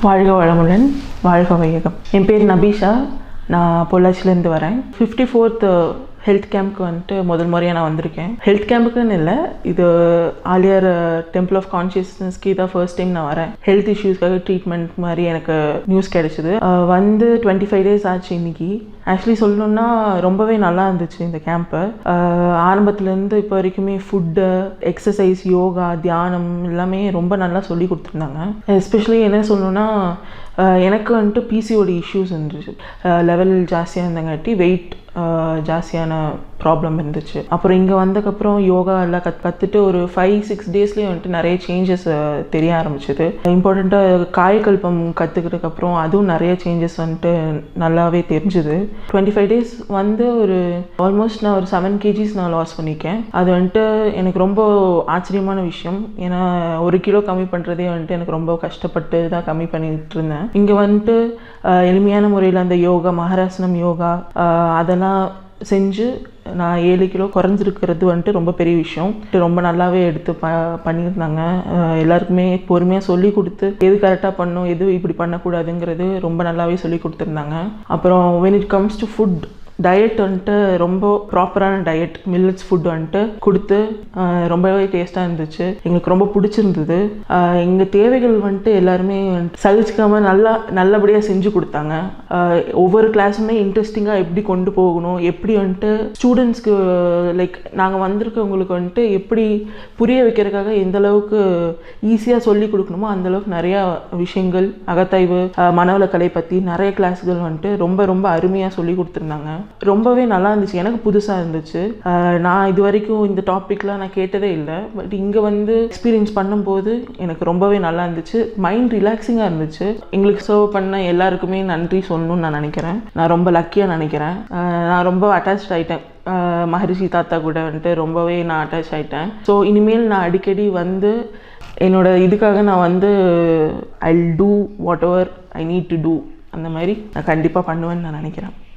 வாழ்க வளமுடன் வாழ்க வையகம். என் பேர் நபீஷா. நான் பொள்ளாச்சிலேருந்து வரேன். ஃபிஃப்டி ஃபோர்த்து ஹெல்த் கேம்ப்க்கு வந்துட்டு முதல் முறையாக நான் வந்திருக்கேன். ஹெல்த் கேம்புக்குன்னு இல்லை இது ஆலியர் டெம்பிள் ஆஃப் கான்ஷியஸ்னஸ்க்கு இதான் ஃபர்ஸ்ட் டைம் நான் வரேன். ஹெல்த் இஷ்யூஸ்க்காக ட்ரீட்மெண்ட் மாதிரி எனக்கு நியூஸ் கிடைச்சிது. Uh, வந்து டுவெண்ட்டி ஃபைவ் டேஸ் ஆச்சு இன்னைக்கு. ஆக்சுவலி சொல்லணும்னா ரொம்பவே நல்லா இருந்துச்சு இந்த கேம்ப்பு uh, ஆரம்பத்துலேருந்து இப்போ வரைக்குமே ஃபுட்டு எக்ஸசைஸ் யோகா தியானம் எல்லாமே ரொம்ப நல்லா சொல்லி கொடுத்துருந்தாங்க. எஸ்பெஷலி என்ன சொல்லணும்னா uh, எனக்கு வந்துட்டு பிசிஓடி இஷ்யூஸ் இருந்துச்சு. லெவல் ஜாஸ்தியாக இருந்தங்காட்டி வெயிட் ஜாஸ்தியான ப்ராப்ளம் இருந்துச்சு. அப்புறம் இங்கே வந்ததுக்கப்புறம் யோகா எல்லாம் கத் கற்றுட்டு ஒரு ஃபைவ் சிக்ஸ் டேஸ்லேயே வந்துட்டு நிறைய சேஞ்சஸ் தெரிய ஆரம்பிச்சது. இம்பார்ட்டண்ட்டாக காயக்கல்பம் கற்றுக்கிட்டதுக்கப்புறம் அதுவும் நிறைய சேஞ்சஸ் வந்துட்டு நல்லாவே தெரிஞ்சுது. டுவெண்ட்டி ஃபைவ் டேஸ் வந்து ஒரு ஆல்மோஸ்ட் நான் ஒரு செவன் கேஜிஸ் நான் லாஸ் பண்ணியிருக்கேன் அது வந்துட்டு எனக்கு ரொம்ப ஆச்சரியமான விஷயம். ஏன்னா ஒரு கிலோ கம்மி பண்ணுறதே வந்துட்டு எனக்கு ரொம்ப கஷ்டப்பட்டு தான் கம்மி பண்ணிட்டு இருந்தேன். இங்கே வந்துட்டு எளிமையான முறையில் அந்த யோகா மகாராசனம் யோகா அதெல்லாம் செஞ்சு நான் ஏழு கிலோ குறைஞ்சிருக்கிறது வந்துட்டு ரொம்ப பெரிய விஷயம். ரொம்ப நல்லாவே எடுத்து ப பண்ணியிருந்தாங்க. எல்லாருக்குமே பொறுமையாக சொல்லி கொடுத்து எது கரெக்டாக பண்ணும் எது இப்படி பண்ணக்கூடாதுங்கிறது ரொம்ப நல்லாவே சொல்லி கொடுத்துருந்தாங்க. அப்புறம் when it comes to food diet வந்துட்டு ரொம்ப ப்ராப்பரான டயட் மில்லட்ஸ் ஃபுட் வந்துட்டு கொடுத்து ரொம்பவே டேஸ்ட்டாக இருந்துச்சு. எங்களுக்கு ரொம்ப பிடிச்சிருந்தது. எங்கள் தேவைகள் வந்துட்டு எல்லாருமே வந்துட்டு சகிச்சுக்காம நல்லா நல்லபடியாக செஞ்சு கொடுத்தாங்க. ஒவ்வொரு கிளாஸுமே இன்ட்ரெஸ்டிங்காக எப்படி கொண்டு போகணும் எப்படி வந்துட்டு ஸ்டூடெண்ட்ஸ்க்கு லைக் நாங்கள் வந்திருக்கவங்களுக்கு வந்துட்டு எப்படி புரிய வைக்கிறதுக்காக எந்த அளவுக்கு ஈஸியாக சொல்லி கொடுக்கணுமோ அந்த அளவுக்கு நிறையா விஷயங்கள் அகத்தாய்வு மனவளக்கலை பற்றி நிறைய கிளாஸ்கள் வந்துட்டு ரொம்ப ரொம்ப அருமையாக சொல்லி கொடுத்துருந்தாங்க. ரொம்பவே நல்லா இருந்துச்சு. எனக்கு புதுசாக இருந்துச்சு. நான் இது வரைக்கும் இந்த டாப்பிக்லாம் நான் கேட்டதே இல்லை. பட் இங்கே வந்து எக்ஸ்பீரியன்ஸ் பண்ணும்போது எனக்கு ரொம்பவே நல்லா இருந்துச்சு. மைண்ட் ரிலாக்ஸிங்காக இருந்துச்சு. எங்களுக்கு சர்வ் பண்ண எல்லாருக்குமே நன்றி சொல்லணும்னு நான் நினைக்கிறேன். நான் ரொம்ப லக்கியாக நினைக்கிறேன். நான் ரொம்ப அட்டாச் ஆகிட்டேன் மகரிஷி தாத்தா கூட வந்துட்டு ரொம்பவே நான் அட்டாச் ஆகிட்டேன் ஸோ இனிமேல் நான் அடிக்கடி வந்து என்னோட இதுக்காக நான் வந்து I do whatever I need to do அந்த மாதிரி நான் கண்டிப்பாக பண்ணுவேன்னு நான் நினைக்கிறேன்.